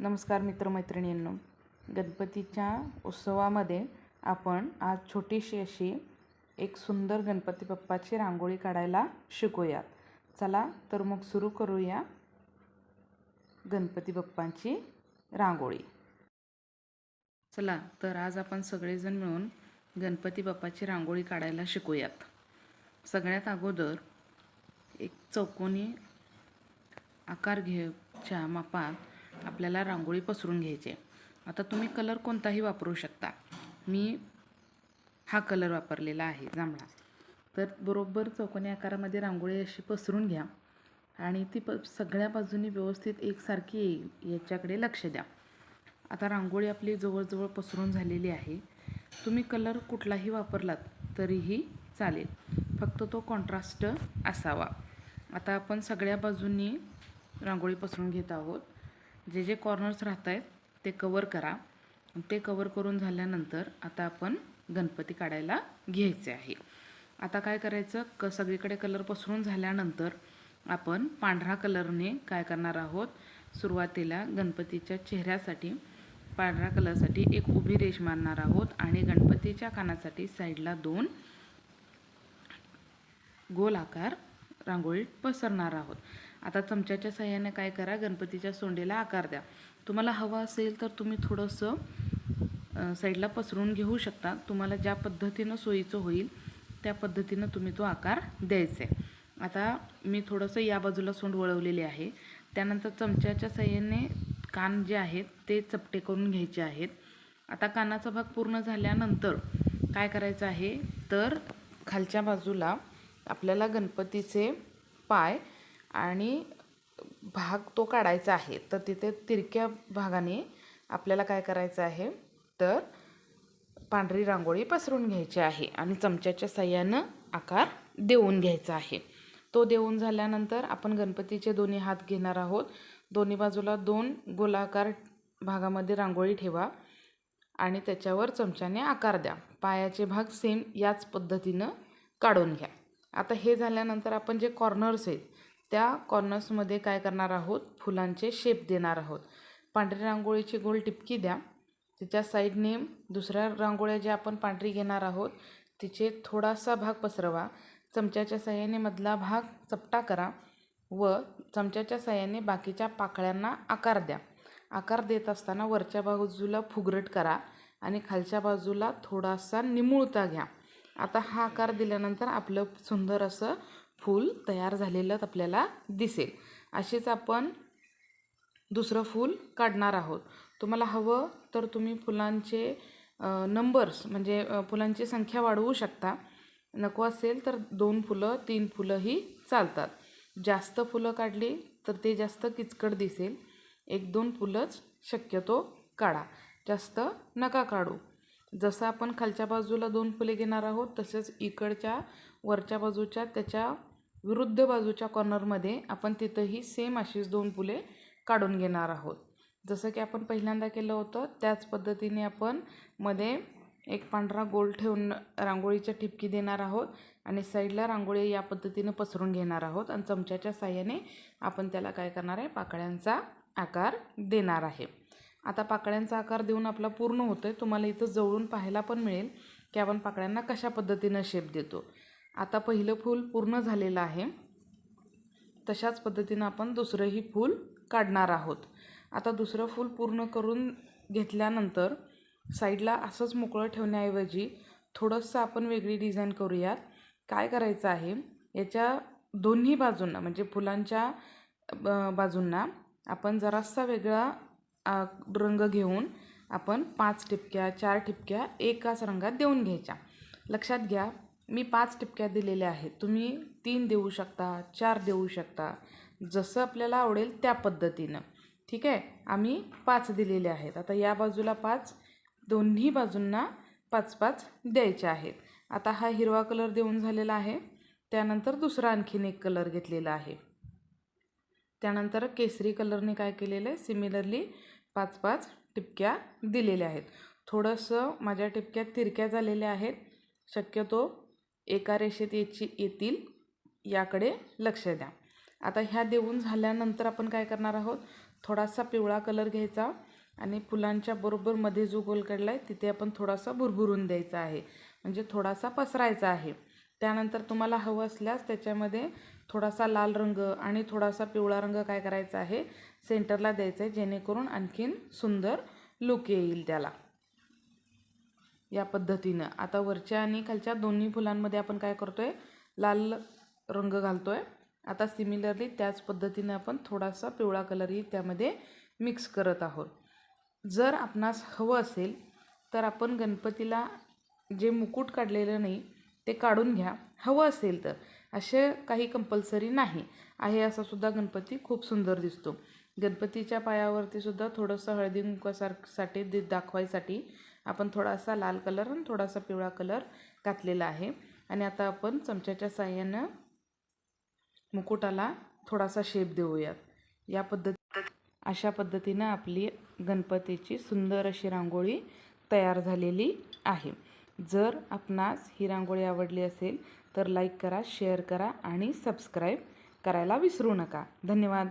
नमस्कार मित्रमैत्रिणींनो. गणपतीच्या उत्सवामध्ये आपण आज छोटीशी अशी एक सुंदर गणपती बाप्पाची रांगोळी काढायला शिकूयात. चला तर मग सुरू करूया गणपती बाप्पांची रांगोळी. चला तर आज आपण सगळेजण मिळून गणपती बाप्पाची रांगोळी काढायला शिकूयात. सगळ्यात अगोदर एक चौकोनी आकार घेच्या मापात आपल्याला रांगोळी पसरून घ्यायची आता तुम्ही कलर कोणताही वापरू शकता. मी हा कलर वापरलेला आहे जांभळा. तर बरोबर चौकोनी आकारामध्ये रांगोळी अशी पसरून घ्या आणि ती प सगळ्या बाजूनी व्यवस्थित एकसारखी येईल याच्याकडे लक्ष द्या. आता रांगोळी आपली जवळजवळ पसरून झालेली आहे. तुम्ही कलर कुठलाही वापरलात तरीही चालेल. फक्त तो कॉन्ट्रास्ट असावा. आता आपण सगळ्या बाजूंनी रांगोळी पसरून घेत आहोत. जे जे कॉर्नर्स राहत आहेत ते कवर करा. ते कवर करून झाल्यानंतर आता आपण गणपती काढायला घ्यायचे आहे. आता काय करायचं? क सगळीकडे कलर पसरून झाल्यानंतर आपण पांढरा कलरने काय करणार आहोत? सुरुवातीला गणपतीच्या चेहऱ्यासाठी पांढऱ्या कलरसाठी एक उभी रेष मारणार आहोत आणि गणपतीच्या कानासाठी साईडला दोन गोल आकार रांगोळी पसरणार आहोत. आता चमच्याच्या सहाय्याने काय करा गणपतीच्या सोंडेला आकार द्या. तुम्हाला हवं असेल तर तुम्ही थोडंसं साईडला पसरून घेऊ शकता. तुम्हाला ज्या पद्धतीनं सोयीचं होईल त्या पद्धतीनं तुम्ही तो आकार द्यायचा आहे. आता मी थोडंसं या बाजूला सोंड वळवलेले आहे. त्यानंतर चमच्याच्या सहाय्याने कान जे आहेत ते चपटे करून घ्यायचे आहेत. आता कानाचा भाग पूर्ण झाल्यानंतर काय करायचं आहे? तर खालच्या बाजूला आपल्याला गणपतीचे पाय आणि भाग तो काढायचा आहे. तर तिथे तिरक्या भागाने आपल्याला काय करायचं आहे? तर पांढरी रांगोळी पसरून घ्यायची आहे आणि चमच्याच्या सहाय्यानं आकार देऊन घ्यायचा आहे. तो देऊन झाल्यानंतर आपण गणपतीचे दोन्ही हात घेणार आहोत. दोन्ही बाजूला दोन गोलाकार भागामध्ये रांगोळी ठेवा आणि त्याच्यावर चमच्याने आकार द्या. पायाचे भाग सेम याच पद्धतीनं काढून घ्या. आता हे झाल्यानंतर आपण जे कॉर्नर्स आहेत त्या कॉर्नर्समध्ये काय करणार आहोत? फुलांचे शेप देणार आहोत. पांढरी रांगोळीची गोल टिपकी द्या. त्याच्या साईडने दुसऱ्या रांगोळ्या ज्या आपण पांढरी घेणार आहोत तिचे थोडासा भाग पसरवा. चमच्याच्या साह्याने मधला भाग चपटा करा व चमच्याच्या साह्याने बाकीच्या पाकळ्यांना आकार द्या. आकार देत असताना वरच्या बाजूला फुगरट करा आणि खालच्या बाजूला थोडासा निमुळता घ्या. आता हा आकार दिल्यानंतर आपलं सुंदर असं फूल तयार झालेलं आपल्याला दिसेल. असेच आपण दुसरं फूल काढणार आहोत. तुम्हाला हवं तर तुम्ही फुलांचे नंबर्स म्हणजे फुलांची संख्या वाढवू शकता. नको असेल तर दोन फुलं तीन फुलंही चालतात. जास्त फुलं काढली तर ते जास्त किचकट दिसेल. एक दोन फुलंच शक्यतो काढा. जास्त नका काढू. जसं आपण खालच्या बाजूला दोन फुले घेणार आहोत तसेच इकडच्या वरच्या बाजूच्या त्याच्या विरुद्ध बाजूच्या कॉर्नरमध्ये आपण तिथंही सेम अशीच दोन फुले काढून घेणार आहोत. जसं की आपण पहिल्यांदा केलं होतं त्याच पद्धतीने आपण मध्ये एक पांढरा गोल ठेवून रांगोळीच्या ठिपकी देणार आहोत आणि साईडला रांगोळी या पद्धतीनं पसरून घेणार आहोत आणि चमच्याच्या साह्याने आपण त्याला काय करणार आहे पाकळ्यांचा आकार देणार आहे. आता पाकळ्यांचा आकार देऊन आपला पूर्ण होतो आहे तुम्हाला इथं जवळून पाहायला पण मिळेल की आपण पाकळ्यांना कशा पद्धतीनं शेप देतो. आता पहिलं फूल पूर्ण झालेलं आहे. तशाच पद्धतीनं आपण दुसरंही फूल काढणार आहोत. आता दुसरं फूल पूर्ण करून घेतल्यानंतर साईडला असंच मोकळं ठेवण्याऐवजी थोडंसं आपण वेगळी डिझाईन करूयात. काय करायचं आहे? याच्या दोन्ही बाजूंना म्हणजे फुलांच्या ब- बाजूंना आपण जरासा वेगळा रंग घेऊन आपण पाच ठिपक्या चार ठिपक्या एकाच रंगात देऊन घ्यायच्या. लक्षात घ्या मी पाच टिपक्या दिलेल्या आहेत. तुम्ही तीन देऊ शकता चार देऊ शकता. जसं आपल्याला आवडेल त्या पद्धतीनं. ठीक आहे? आम्ही पाच दिलेले आहेत. आता या बाजूला पाच दोन्ही बाजूंना पाच पाच द्यायचे आहेत. आता हा हिरवा कलर देऊन झालेला आहे. त्यानंतर दुसरा आणखीन एक कलर घेतलेला आहे. त्यानंतर केसरी कलरने काय केलेलं आहे? सिमिलरली पाच पाच टिपक्या दिलेल्या आहेत. थोडंसं माझ्या टिपक्या तिरक्या झालेल्या आहेत. शक्यतो एका रेषेत याची येतील याकडे लक्ष द्या. आता ह्या देऊन झाल्यानंतर आपण काय करणार आहोत? थोडासा पिवळा कलर घ्यायचा आणि फुलांच्या बरोबर मध्ये जो गोल काढला आहे तिथे आपण थोडासा भुरभुरून द्यायचा आहे. म्हणजे थोडासा पसरायचा आहे. त्यानंतर तुम्हाला हवं असल्यास त्याच्यामध्ये थोडासा लाल रंग आणि थोडासा पिवळा रंग काय करायचा आहे? सेंटरला द्यायचा आहे जेणेकरून आणखीन सुंदर लुक येईल त्याला. या पद्धतीनं. आता वरच्या आणि खालच्या दोन्ही फुलांमध्ये आपण काय करतो आहे लाल रंग घालतो आहे आता सिमिलरली त्याच पद्धतीनं आपण थोडासा पिवळा कलरही त्यामध्ये मिक्स करत आहोत. जर आपणास हवं असेल तर आपण गणपतीला जे मुकुट काढलेलं नाही ते काढून घ्या. हवं असेल तर. असे काही कंपल्सरी नाही. आहे असा सुद्धा गणपती खूप सुंदर दिसतो. गणपतीच्या पायावरती सुद्धा थोडंसं हळदी कुंकासारसाठी दे दाखवायसाठी आपण थोडासा लाल कलर आणि थोडासा पिवळा कलर घातलेला आहे. आणि आता आपण चमच्याच्या साह्यानं मुकुटाला थोडासा शेप देऊयात. या पद्धती अशा पद्धतीनं आपली गणपतीची सुंदर अशी रांगोळी तयार झालेली आहे. जर आपणास ही रांगोळी आवडली असेल तर लाईक करा शेअर करा आणि सबस्क्राईब करायला विसरू नका. धन्यवाद.